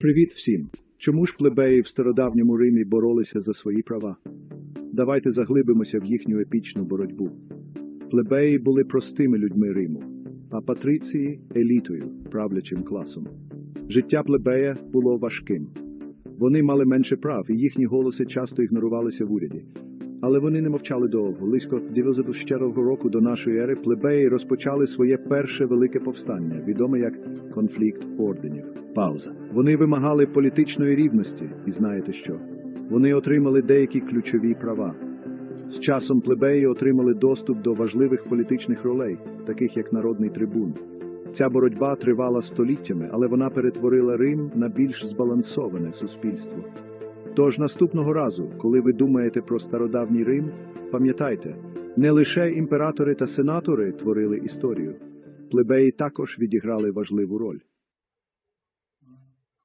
Привіт всім! Чому ж плебеї в стародавньому Римі боролися за свої права? Давайте заглибимося в їхню епічну боротьбу. Плебеї були простими людьми Риму, а патриції елітою, правлячим класом. Життя плебея було важким. Вони мали менше прав, і їхні голоси часто ігнорувалися в уряді. Але вони не мовчали довго. Близько 94 року до нашої ери плебеї розпочали своє перше велике повстання, відоме як конфлікт орденів. Пауза. Вони вимагали політичної рівності, і знаєте що? Вони отримали деякі ключові права. З часом плебеї отримали доступ до важливих політичних ролей, таких як народний трибун. Ця боротьба тривала століттями, але вона перетворила Рим на більш збалансоване суспільство. Тож наступного разу, коли ви думаєте про стародавній Рим, пам'ятайте, не лише імператори та сенатори творили історію, плебеї також відіграли важливу роль.